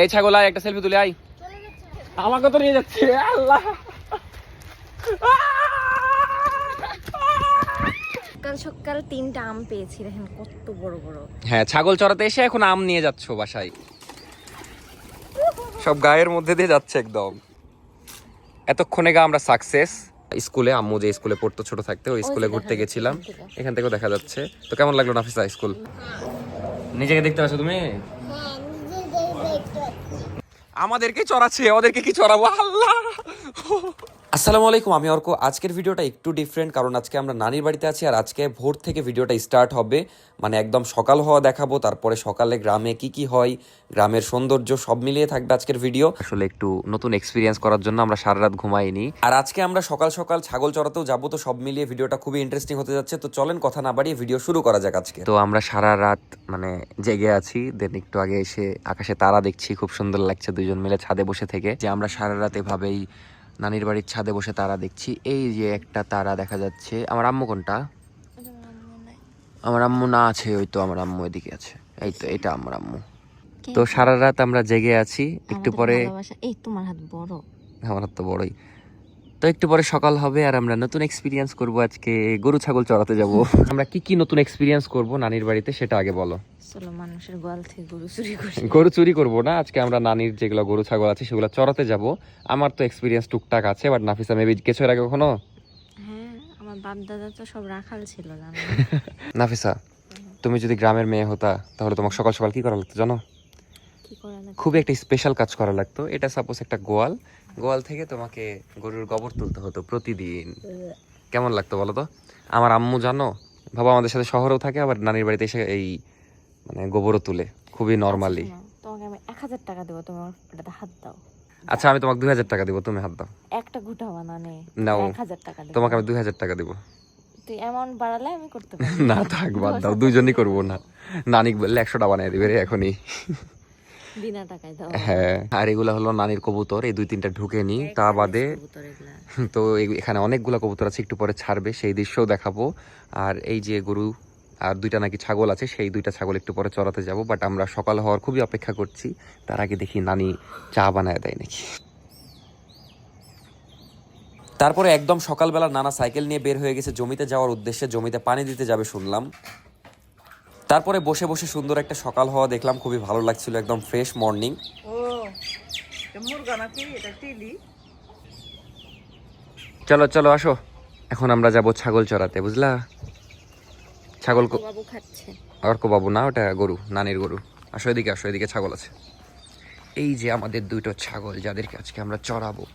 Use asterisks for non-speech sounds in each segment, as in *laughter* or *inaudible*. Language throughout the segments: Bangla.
এই ছাগল আয় একটা সেলফি তুলে আয়। আমাকে তো নিয়ে যাচ্ছে আল্লাহ। সকাল সকাল তিনটা আম পেয়েছি দেখেন কত বড় বড়। হ্যাঁ ছাগল চড়াতে এসে এখন আম নিয়ে যাচ্ছ বাসায়। সব গায়ের মধ্যে দিয়ে যাচ্ছে একদম। এতক্ষণে গা আমরা সাকসেস স্কুলে আম্মু যে স্কুলে পড়তো ছোট থাকতে ওই স্কুলে ঘুরতে গেছিলাম। এখান থেকে। এখান থেকেও দেখা যাচ্ছে। তো কেমন লাগল নাফিসা স্কুল? নিজেকে দেখতে পাচ্ছ তুমি? আমাদেরকে চড়াচ্ছে ওদেরকে কি চড়াবো? আল্লাহ! আসসালামু আলাইকুম আমি অর্ক। আজকের ভিডিওটা একটু ডিফারেন্ট কারণ আজকে আমরা নানির বাড়িতে আছি আর আজকে ভোর থেকে ভিডিওটা স্টার্ট হবে। মানে একদম সকাল হওয়া দেখাবো তারপরে সকালে গ্রামে কি কি হয় গ্রামের সৌন্দর্য সব মিলিয়ে থাকবে আজকের ভিডিও আসলে একটু নতুন এক্সপিরিয়েন্স করার জন্য আমরা সারা রাত ঘুমাইনি। আর আজকে আমরা সকাল সকাল ছাগল চড়াতেও যাব তো সব মিলিয়ে ভিডিওটা খুবই ইন্টারেস্টিং হতে যাচ্ছে। তো চলেন কথা না বাড়িয়ে ভিডিও শুরু করা যাক আজকে। তো আমরা সারা রাত মানে জেগে আছি দেন একটু আগে এসে আকাশে তারা দেখছি খুব সুন্দর লাগছে দুজন মিলে ছাদে বসে থেকে। যে আমরা সারা রাত এভাবেই নানির বাড়ির ছাদে বসে তারা দেখছি। এই যে একটা তারা দেখা যাচ্ছে। আমার আম্মু কোনটা? আমার আম্মু না আছে ওই তো আমার আম্মু এদিকে আছে। এই তো এটা আমার আম্মু। তো সারা রাত আমরা জেগে আছি একটু পরে এই তোমার হাত বড়। আমার হাত তো বড়ই। তো একটু পরে সকাল হবে আর আমরা নতুন এক্সপিরিয়েন্স করব আজকে। গরু ছাগল চড়াতে যাব। *laughs* আমরা কি কি নতুন এক্সপিরিয়েন্স করব নানির বাড়িতে সেটা আগে বলো। মানুষের গোয়াল থেকে গরু চুরি করে। গরু চুরি করব না আজকে আমরা নানির যেগুলো গরু ছাগল আছে সেগুলো চড়াতে যাব। আমার তো এক্সপিরিয়েন্স টুকটাক আছে বাট নাফিসা মেবি কিছু এর আগে কখনো? হ্যাঁ আমার বাপ দাদা তো সব রাখাল ছিল *laughs* নাফিসা তুমি যদি গ্রামের মেয়ে হতা তাহলে তোমাকে সকাল সকাল কি করা লাগতো জানো? খুবই একটা স্পেশাল কাজ করা লাগতো। এটা সাপোজ একটা গোয়াল। গোয়াল থেকে তোমাকে গরুর গোবর তুলতে হতো প্রতিদিন। *laughs* কেমন লাগতো বলো তো? আমার আম্মু জানো বাবা আমাদের সাথে শহরেও থাকে আবার নানির বাড়িতে এসে এই মানে গোবরও তুলে খুবই নর্মালি তোমাকে আমি এক হাজার টাকা দেবো হাত দাও। আচ্ছা আমি তোমাকে দুই হাজার টাকা দিব তুমি হাত দাও। একটা গুটা বানানে নাও। এক হাজার টাকা দেবো। তোমাকে আমি দুই হাজার টাকা দিব। তুই অ্যামাউন্ট বাড়ালে আমি করতে পারি। *laughs* না থাক বাদ দাও দুইজনই করব না। নানিক বললে একশোটা বানিয়ে দিবে রে এখনই। বিনা টাকায় দাও। হ্যাঁ আর এগুলা হলো নানির কবুতর এই দুই তিনটা ঢুকে নি তা বাদে *laughs* তো এখানে অনেকগুলো কবুতর আছে একটু পরে ছাড়বে সেই দৃশ্যও দেখাবো। আর এই যে গরু আর দুইটা নাকি ছাগল আছে সেই দুইটা ছাগল একটু পরে চড়াতে যাব বাট আমরা সকাল হওয়ার খুবই অপেক্ষা করছি। তার আগে দেখি নানি চা বানায় দেয় নাকি। তারপরে একদম সকালবেলা নানা সাইকেল নিয়ে বের হয়ে গেছে জমিতে যাওয়ার উদ্দেশ্যে জমিতে পানি দিতে যাবে শুনলাম। তারপরে বসে বসে সুন্দর একটা সকাল হওয়া দেখলাম খুবই ভালো লাগছিল একদম ফ্রেশ মর্নিং চলো চলো আসো। এখন আমরা যাব ছাগল চড়াতে বুঝলা? ছাগল কো- বাবু খাচ্ছে। অর্ক বাবু না ওটা গরু নানির গরু। আসো এদিকে আসো এদিকে ছাগল আছে। এই যে আমাদের দুটো ছাগল যাদেরকে আজকে আমরা চড়াবো।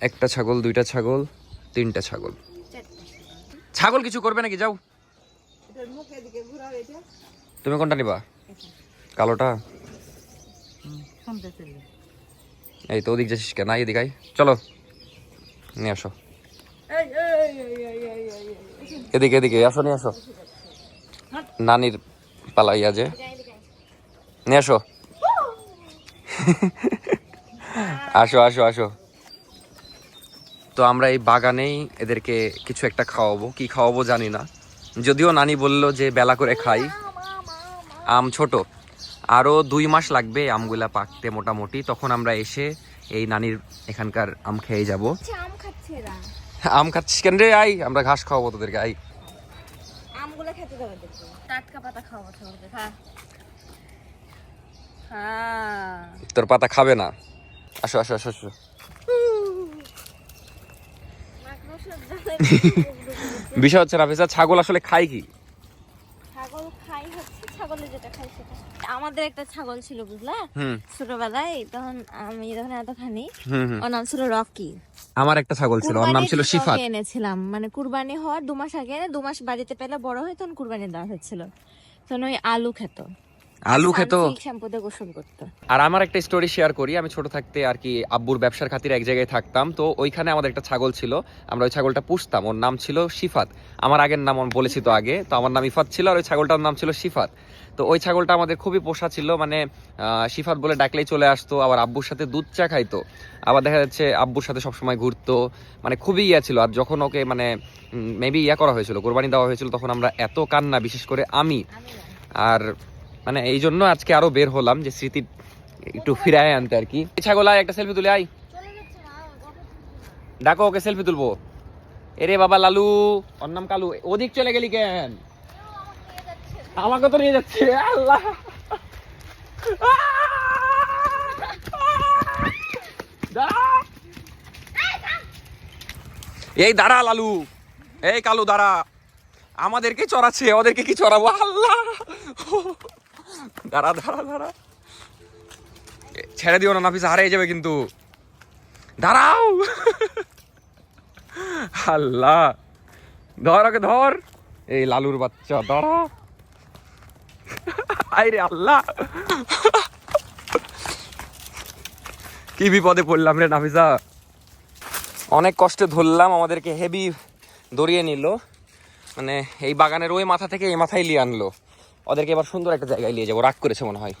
একটা ছাগল দুইটা ছাগল তিনটা ছাগল। ছাগল কিছু করবে নাকি? যাও। তুমি কোনটা নিবা? কালোটা? এই তো ওদিক যাচ্ছিস কেন? নাই এদিকে আয়। চলো। নিয়ে আসো। এদিকে এদিকে, আসো, নিয়ে আসো। নানির পালাইয়া যে। নিয়ে আসো। আসো আসো আসো। তো আমরা এই বাগানেই এদেরকে কিছু একটা খাওয়াবো। কি খাওয়াবো জানি না। যদিও নানি বলল যে বেলা করে খাই। আম ছোট। আরও দুই মাস লাগবে আমগুলা পাকতে মোটামুটি। তখন আমরা এসে এই নানির এখানকার আম খেয়ে যাব। আচ্ছা আম খাচ্ছিস কেন রে? আই আমরা ঘাস খাওয়াবো তোদেরকে আই। আমগুলো খেতে দেবে টাটকা পাতা খাওয়াবো তোমাকে খা হ্যাঁ। তোর পাতা খাবে না। আসো আসো আসো আসো। বিষয় হচ্ছে রাফিজা ছাগল আসলে খায় কি ছাগল খাই হচ্ছে ছাগলের যেটা খাই সেটা আমাদের একটা ছাগল ছিল বুঝলা? ছোটবেলায় তখন আমি যখন এতখানি ওর নাম ছিল রকি। আমার একটা ছাগল ছিল ওর নাম ছিল শিফাত। এনেছিলাম। মানে কুরবানি হওয়ার দু মাস আগে দু মাস বাড়িতে পেলে বড় হয়ে তখন কুরবানি দেওয়া হয়েছিল। তখন ওই আলু খেত। আলু খেত। আর আমার একটা স্টোরি শেয়ার করি আমি ছোট থাকতে আর কি আব্বুর ব্যবসার খাতিরে এক জায়গায় থাকতাম তো ওইখানে আমাদের একটা ছাগল ছিল আমরা ওই ছাগলটা পুষতাম ওর নাম ছিল শিফাত। আমার আগের নাম বলেছি তো আগে তো আমার নাম ইফাত ছিল আর ওই ছাগলটার নাম ছিল শিফাত। তো ওই ছাগলটা আমাদের খুবই পোষা ছিল মানে শিফাত বলে ডাকলেই চলে আসতো আবার আব্বুর সাথে দুধ চা খাইতো। আবার দেখা যাচ্ছে আব্বুর সাথে সবসময় ঘুরতো মানে খুবই ইয়া ছিল। আর যখন ওকে মানে মেবি ইয়া করা হয়েছিল কোরবানি দেওয়া হয়েছিল তখন আমরা এত কান্না বিশেষ করে আমি। আর মানে এই জন্য আজকে আরও বের হলাম যে স্মৃতি একটু ফিরায় আনতে আর কি। ছাগল আয় একটা সেলফি তুলে আই ডাকো, ওকে সেলফি তুলবো। এরে বাবা লালু, ওর নাম কালু। ওদিক চলে গেলি কেন? আমাকে তো নিয়ে যাচ্ছে। আল্লাহ। এই দাঁড়া লালু। এই কালু, দাঁড়া। আমাদেরকে চড়াচ্ছে, ওদেরকে কি চড়াবো? আল্লাহ। দাঁড়া দাঁড়া দাঁড়া। ছেড়ে দিও না নাফিস, হারিয়ে যাবে কিন্তু। দাঁড়াও। আল্লাহ। ধর ওকে, ধর। এই লালুর বাচ্চা, দাঁড়া। আরে আল্লাহ। কি বিপদে পড়লাম রে নাফিসা। অনেক কষ্টে ধরলাম, আমাদেরকে হেভি দড়িয়ে নিল। মানে এই বাগানের ওই মাথা থেকে এই মাথায় নিয়ে আনলো। ওদেরকে এবার সুন্দর একটা জায়গায় নিয়ে যাব। রাগ করেছে মনে হয়।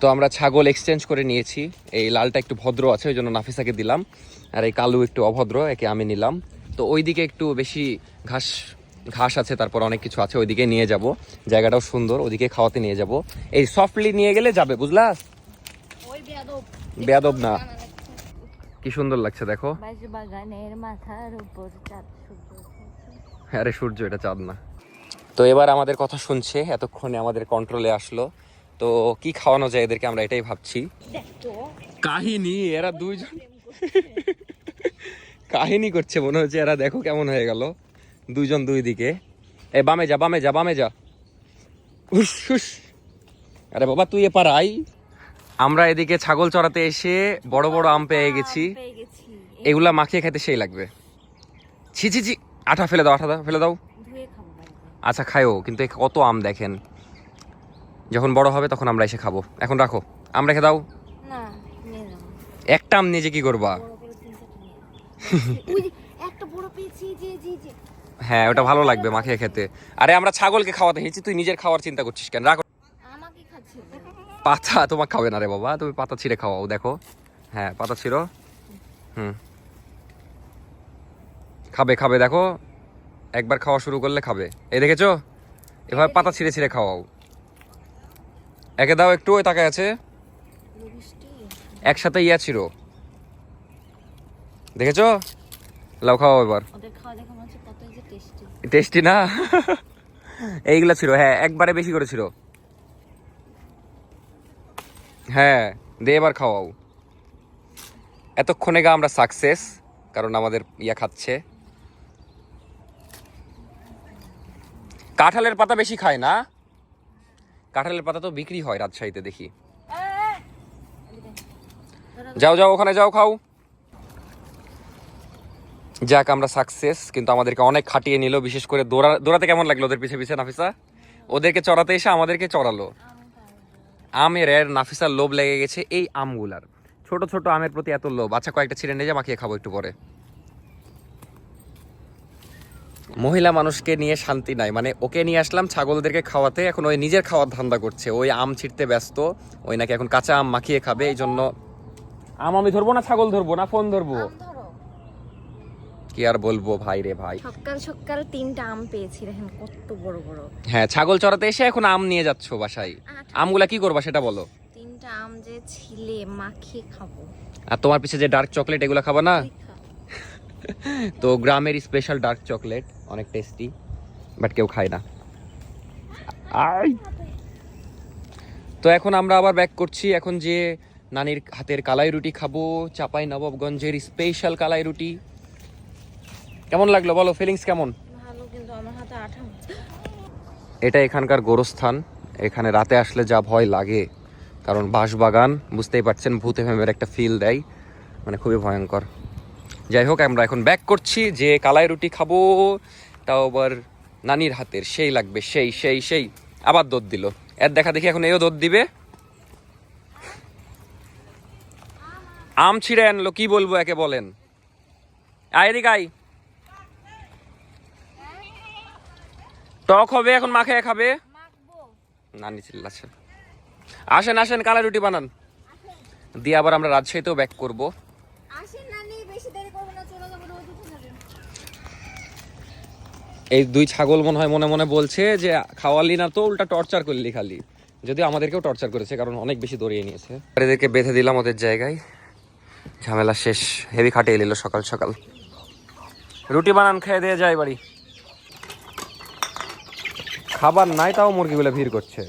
তো আমরা ছাগল এক্সচেঞ্জ করে নিয়েছি। এই লালটা একটু ভদ্র আছে ওই জন্য নাফিসাকে দিলাম। আর এই কালু একটু অভদ্র একে আমি নিলাম। তো ওইদিকে একটু বেশি ঘাস ঘাস আছে তারপর অনেক কিছু আছে ওইদিকে নিয়ে যাব। জায়গাটাও সুন্দর ওইদিকে খাওয়াতে নিয়ে যাব। এই সফটলি নিয়ে গেলে যাবে বুঝলা? বেয়াদব। না। কি সুন্দর লাগছে দেখো। আরে সূর্য এটা চাঁদ না। তো এবার আমাদের কথা শুনছে এতক্ষণে আমাদের কন্ট্রোলে আসলো। তো কি খাওয়ানো যায় এদেরকে আমরা এটাই ভাবছি। কাহিনী এরা দুইজন কাহিনী করছে মনে হচ্ছে এরা দেখো কেমন হয়ে গেল। দুইজন দুই দিকে। এ বামে যা বামে যা বামে যা। উস, উস। আরে বাবা তুই এপার আই। আমরা এদিকে ছাগল চড়াতে এসে বড় বড় আম পেয়ে গেছি। এগুলা মাখিয়ে খেতে সেই লাগবে। ছি ছি ছি। আঠা ফেলে দাও আঠা দাও ফেলে দাও। আচ্ছা খায়ও কিন্তু কত আম দেখেন? যখন বড় হবে তখন আমরা এসে খাব। এখন রাখো। আম রেখে দাও। একটা আম নিজে কি করবা? হ্যাঁ ওটা ভালো লাগবে মাখিয়ে খেতে। আরে আমরা ছাগলকে খাওয়াতে হেঁচি তুই নিজের খাওয়ার চিন্তা করছিস কেন? রাখো। পাতা তোমার খাবে না রে বাবা তুমি পাতা ছিঁড়ে খাওয়াও দেখো। হ্যাঁ পাতা ছিঁড়ো। হুম। খাবে খাবে দেখো। একবার খাওয়া শুরু করলে খাবে। এই দেখেছ? এভাবে পাতা ছিঁড়ে ছিঁড়ে খাওয়াও। একে দাও একটু ওই তাকায় আছে। একসাথে ইয়া ছিল দেখেছ? লাউ এবার। খাওয়া যে টেস্টি টেস্টি না? এইগুলা ছিল হ্যাঁ একবারে বেশি করে ছিল হ্যাঁ দে এবার খাওয়াও। এতক্ষণে গা আমরা সাকসেস কারণ আমাদের ইয়া খাচ্ছে। কাঁঠালের পাতা বেশি খায় না? কাঁঠালের পাতা তো বিক্রি হয় রাজশাহীতে, দেখি। যাও যাও, ওখানে যাও, খাও। যাক, আমরা সাকসেস কিন্তু আমাদেরকে অনেক খাটিয়ে নিল, বিশেষ করে দৌড়া, দৌড়াতে কেমন লাগল ওদের পিছে পিছে, নাফিসা? ওদেরকে চড়াতে এসে আমাদেরকে চড়ালো। আমের এর নাফিসার লোভ লেগে গেছে এই আমগুলার। ছোট ছোট আমের প্রতি এত লোভ। আচ্ছা কয়েকটা ছিঁড়ে নিয়ে যা, মাখিয়ে খাব একটু পরে। মহিলা মানুষকে নিয়ে শান্তি নাই। মানে ওকে নিয়ে আসলাম ছাগলদেরকে খাওয়াতে এখন ওই নিজের খাওয়ার ধান্দা করছে। ওই আম ছিঁড়তে ব্যস্ত ওই নাকি এখন কাঁচা আম মাখিয়ে খাবে এই জন্য আম আমি ধরবো না ছাগল ধরবো না ফোন ধরবো? কি আর বলব ভাই রে ভাই? সকাল সকাল তিনটা আম পেয়েছি দেখেন কত বড় বড়। হ্যাঁ ছাগল চড়াতে এসে এখন আম নিয়ে যাচ্ছ বাসায়। আমগুলা কি করবা সেটা বলো। তিনটা আম যে ছিলে মাখিয়ে খাব। আর তোমার পিছে যে ডার্ক চকলেট এগুলো খাবা না। তো গ্রামের স্পেশাল ডার্ক চকলেট অনেক টেস্টি বাট কেউ খায় না। তো এখন আমরা আবার ব্যাক করছি এখন যে নানির হাতের কালাই রুটি খাব চাপাই নবাবগঞ্জের স্পেশাল কালাই রুটি। কেমন লাগল বলো ফিলিংস কেমন? এটা এখানকার গোরস্থান এখানে রাতে আসলে যা ভয় লাগে। কারণ বাঁশবাগান বুঝতেই পারছেন ভূতে ফেমের একটা ফিল দেয় মানে খুবই ভয়ঙ্কর। যাই হোক, আমরা এখন ব্যাক করছি, যে কালাই রুটি খাব, তাও আবার নানির হাতের, সেই লাগবে, সেই সেই সেই। আবার দোদ দিল। এর দেখা দেখি এখন এও দোদ দিবে। আম ছিঁড়ে আনলো, কি বলব একে বলেন? আয় এদিকে আয়। টক হবে এখন মাখে খাবে। নানি চিল্লাছে আসেন আসেন কালা রুটি বানান। দিয়ে আবার আমরা রাজশাহীতেও ব্যাক করব আসেন নানি বেশি দেরি করব না চলে যাব রোদ উঠে যাবে এই দুই ছাগল মনে হয় মনে মনে বলছে যে খাওয়ালি না তো উল্টা টর্চার করলি খালি। যদিও আমাদেরকেও টর্চার করেছে কারণ অনেক বেশি দৌড়িয়ে নিয়েছে। আর এদেরকে বেঁধে দিলাম ওদের জায়গায়। ঝামেলা শেষ হেভি খাটে এলিল সকাল সকাল। রুটি বানান খেয়ে দিয়ে যায় বাড়ি। খাবার নাই তাও মুরগিগুলো ভিড় করছে।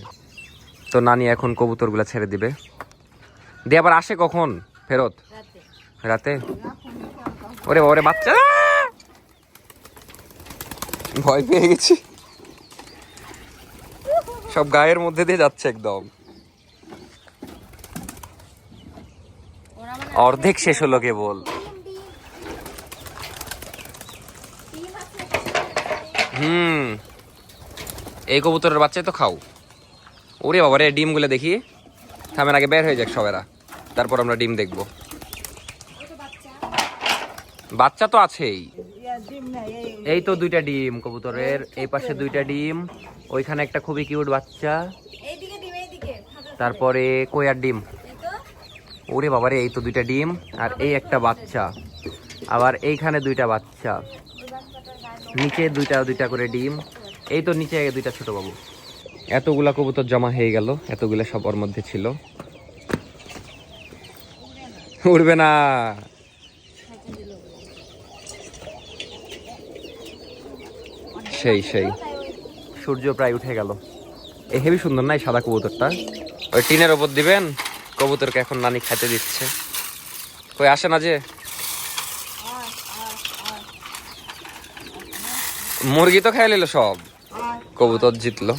তো নানি এখন কবুতরগুলো ছেড়ে দিবে। দিয়ে আবার আসে কখন? ফেরত? রাতে? ওরে ওরে বাচ্চা! ভয় পেয়ে গেছি। সব গায়ের মধ্যে দিয়ে যাচ্ছে একদম। অর্ধেক শেষ হলো কেবল। হুম। এই কবুতরের বাচ্চাই তো খাও। ওরে বাবা রে, ডিমগুলো দেখি। থামের আগে বের হয়ে যাক সবেরা। তারপর আমরা ডিম দেখব। বাচ্চা তো আছেই। এই তো দুইটা ডিম কবুতরের। এই পাশে দুইটা ডিম ওইখানে একটা খুবই কিউট বাচ্চা। তারপরে কয়ার ডিম। ওরে বাবারে এই তো দুইটা ডিম আর এই একটা বাচ্চা। আবার এইখানে দুইটা বাচ্চা। নিচে দুইটা দুইটা করে ডিম। এই তো নিচে দুইটা ছোট বাবু। এতগুলা কবুতর জমা হয়ে গেল এতগুলা সব ওর মধ্যে ছিল। উড়বে না। সেই সেই। সূর্য প্রায় উঠে গেল। এ হেবি সুন্দর নাই সাদা কবুতরটা? ওই টিনের ওপর দিবেন, কবুতরকে এখন নানি খাইতে দিচ্ছে। কই আসে না যে? মুরগি তো খাই নিল সব। কবুতর জিতলো।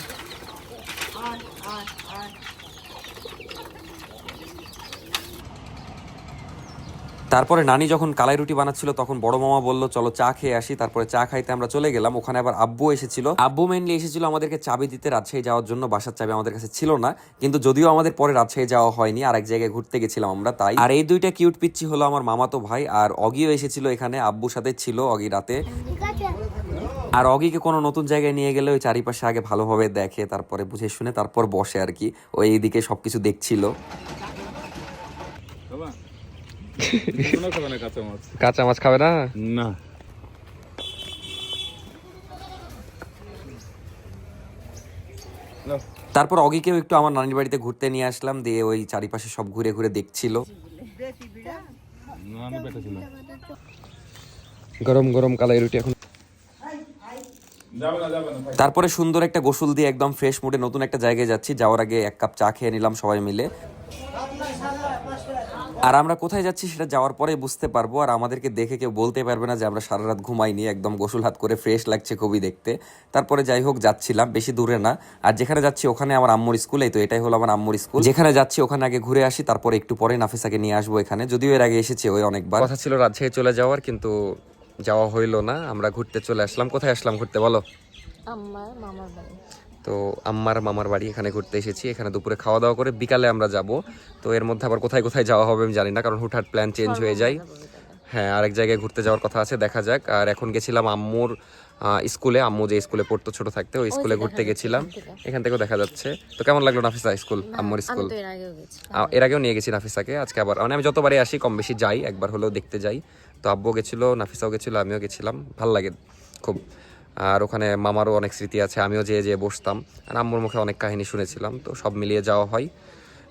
তারপরে নানি যখন কালাই রুটি বানাচ্ছিল, তখন বড় মামা বলল, চলো চা খেয়ে আসি। তারপরে চা খাইতে আমরা চলে গেলাম। ওখানে আবার আব্বু এসেছিল। আব্বু মেনলি এসেছিল আমাদেরকে চাবি দিতে রাজশাহী যাওয়ার জন্য। বাসার চাবি আমাদের কাছে ছিল না। কিন্তু যদিও আমাদের পরে রাজশাহী যাওয়া হয়নি, আর এক জায়গায় ঘুরতে গেছিলাম আমরা, তাই। আর এই দুইটা কিউট পিচ্ছি হলো আমার মামাতো ভাই আর অগিও এসেছিল এখানে, আব্বুর সাথে ছিল অগি রাতে। আর অগিকে কোনো নতুন জায়গায় নিয়ে গেলে ওই চারিপাশে আগে ভালোভাবে দেখে, তারপরে বুঝে শুনে, তারপর বসে আর কি। ওই এইদিকে সবকিছু দেখছিল। কাঁচা মাছ খাবে না? না। তারপর অগিকেও একটু আমার নানির বাড়িতে ঘুরতে নিয়ে আসলাম দিয়ে ওই চারিপাশে সব ঘুরে ঘুরে দেখছিল। গরম গরম কালাই রুটি এখন। তারপরে সুন্দর একটা গোসল দিয়ে একদম ফ্রেশ মুডে নতুন একটা জায়গায় যাচ্ছি যাওয়ার আগে এক কাপ চা খেয়ে নিলাম সবাই মিলে। আর আমরা কোথায় যাচ্ছি সেটা যাওয়ার পরে বুঝতে পারব আর আমাদেরকে দেখে কেউ বলতে পারবে না যে আমরা সারা রাত ঘুমাইনি একদম গোসল হাত করে ফ্রেশ লাগছে খুবই দেখতে। তারপরে যাই হোক যাচ্ছিলাম বেশি দূরে না। আর যেখানে যাচ্ছি ওখানে আমার আম্মুর স্কুলেই তো এটাই হলো আমার আম্মুর স্কুল যেখানে যাচ্ছি ওখানে আগে ঘুরে আসি তারপরে একটু পরে নাফিসাকে নিয়ে আসব এখানে। যদিও এর আগে এসেছে ওই অনেকবার। কথা ছিল রাজশাহী চলে যাওয়ার কিন্তু যাওয়া হইল না। আমরা ঘুরতে চলে আসলাম। কোথায় আসলাম ঘুরতে বলো? আমার মামার বাড়ি। তো আম্মার মামার বাড়ি এখানে ঘুরতে এসেছি এখানে দুপুরে খাওয়া দাওয়া করে বিকালে আমরা যাব। তো এর মধ্যে আবার কোথায় কোথায় যাওয়া হবে আমি জানি না কারণ হুটহাট প্ল্যান চেঞ্জ হয়ে যায়। হ্যাঁ আরেক জায়গায় ঘুরতে যাওয়ার কথা আছে দেখা যাক। আর এখন গেছিলাম আম্মুর স্কুলে আম্মু যে স্কুলে পড়তো ছোট থাকতে ওই স্কুলে ঘুরতে গেছিলাম। এখান থেকেও দেখা যাচ্ছে। তো কেমন লাগল নাফিসা স্কুল আম্মুর স্কুল তো এর আগেও এর আগেও নিয়ে গেছি নাফিসাকে আজকে আবার মানে আমি যতবারই আসি কম বেশি যাই একবার হলেও দেখতে যাই। তো আব্বু গেছিল নাফিসাও গেছিল আমিও গেছিলাম ভালো লাগে খুব। আর ওখানে মামারও অনেক স্মৃতি আছে আমিও যেয়ে যেয়ে বসতাম। আর আম্মুর মুখে অনেক কাহিনী শুনেছিলাম তো সব মিলিয়ে যাওয়া হয়।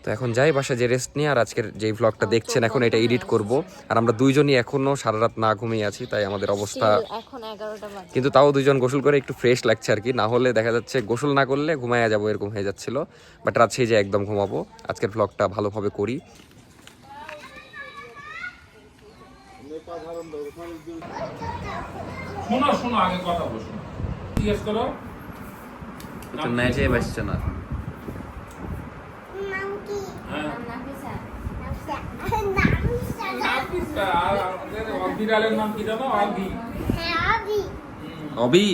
তো এখন যাই বাসা যে রেস্ট নিয়ে আর আজকের যেই ভ্লগটা দেখছেন এখন এটা এডিট করব। আর আমরা দুইজনই এখনও সারা রাত না ঘুমিয়ে আছি তাই আমাদের অবস্থা কিন্তু তাও দুজন গোসল করে একটু ফ্রেশ লাগছে আর কি। না হলে দেখা যাচ্ছে গোসল না করলে ঘুমায়া যাব এরকম হয়ে যাচ্ছিল। বাট রাত সেই যে একদম ঘুমাবো। আজকের ব্লগটা ভালোভাবে করি। শোনো শোনো আগে কথা বলো শোনো। জিজ্ঞেস করো। ম্যাচে বাসছে না? হ্যাঁ। বিড়ালের নাম কি জানো? অবি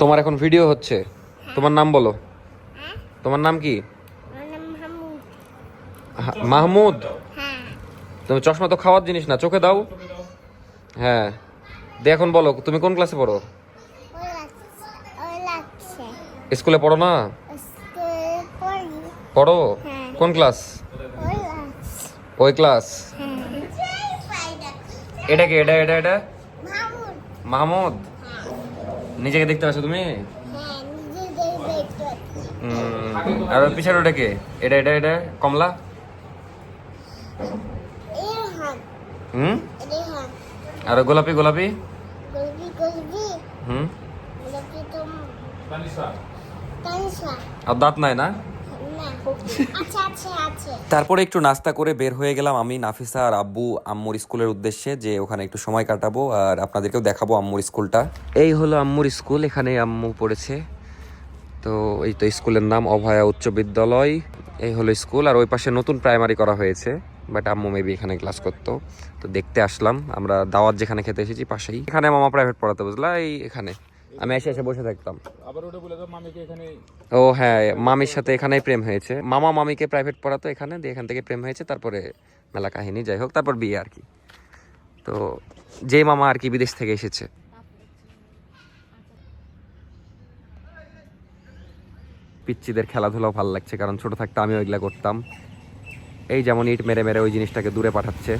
তোমার এখন ভিডিও হচ্ছে। তোমার নাম বলো। তোমার নাম কি? মাহমুদ? তুমি চশমা তো খাওয়ার জিনিস না, চোখে দাও। হ্যাঁ দিয়ে এখন বলো, তুমি কোন ক্লাসে পড়ো? স্কুলে পড়ো না? পড়ো? কোন ক্লাস ওই ক্লাস এটা কি, এটা এটা এটা? মাহমুদ। নিজেকে দেখতে পাচ্ছ তুমি? আর পিছনে ওটা কে? এটা এটা এটা, কমলা? হুম? আর গোলাপি গোলাপি? হুম? আর দাঁত নাই না? আচ্ছা আচ্ছা তারপরে একটু নাস্তা করে বের হয়ে গেলাম আমি নাফিসা আর আব্বু আম্মুর স্কুলের উদ্দেশ্যে যে ওখানে একটু সময় কাটাবো আর আপনাদেরকেও দেখাবো আম্মুর স্কুলটা। এই হলো আম্মুর স্কুল এখানে আম্মু পড়েছে। তো এই তো স্কুলের নাম অভয়া উচ্চ বিদ্যালয়। এই হলো স্কুল আর ওই পাশে নতুন প্রাইমারি করা হয়েছে বাট আম্মু মেবি এখানে ক্লাস করতো। তো দেখতে আসলাম। আমরা দাওয়াত যেখানে খেতে এসেছি পাশেই। এখানে মামা প্রাইভেট পড়াতে বুঝলা? এই এখানে। আমি এসে এসে বসে থাকতাম। আবার ওটা বলে দাও মামিকে এখানে ও হ্যাঁ মামির সাথে এখানেই প্রেম হয়েছে। মামা মামিকে প্রাইভেট পড়াতো এখানে দিয়ে এখান থেকে প্রেম হয়েছে। তারপরে মেলা কাহিনী যাই হোক তারপর বিয়ে আর কি। তো যে মামা আর কি বিদেশ থেকে এসেছে। পিচ্চিদের খেলাধুলাও ভালো লাগছে কারণ ছোট থাকতে আমিও এগুলা করতাম। এই যেমন ইট মেরে মেরে ওই জিনিসটাকে দূরে পাঠাচ্ছে।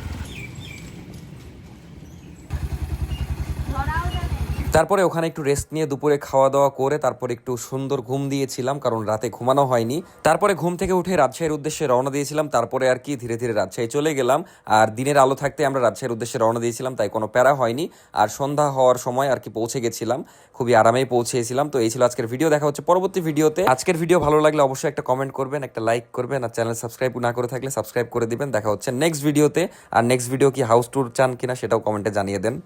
তারপরে ওখানে একটু রেস্ট নিয়ে দুপুরে খাওয়া দাওয়া করে তারপরে একটু সুন্দর ঘুম দিয়েছিলাম, কারণ রাতে ঘুমানো হয়নি। তারপরে ঘুম থেকে উঠে রাজশাহীর উদ্দেশ্যে রওনা দিয়েছিলাম, তারপরে আর কি ধীরে ধীরে রাজশাহী চলে গেলাম। আর দিনের আলো থাকতে আমরা রাজশাহীর উদ্দেশ্যে রওনা দিয়েছিলাম, তাই কোনো প্যারা হয়নি। আর সন্ধ্যা হওয়ার সময় আর কি পৌঁছে গেছিলাম, খুবই আরামেই পৌঁছেছিলাম। তো এই ছিল আজকের ভিডিও, দেখা হচ্ছে পরবর্তী ভিডিওতে। আজকের ভিডিও ভালো লাগলে অবশ্যই একটা কমেন্ট করবেন, একটা লাইক করবেন, আর চ্যানেল সাবস্ক্রাইব না করে থাকলে সাবস্ক্রাইব করে দিবেন। দেখা হচ্ছে নেক্সট ভিডিওতে আর নেক্সট ভিডিও কি হাউস ট্যুর চান কিনা সেটাও কমেন্টে জানিয়ে দেন।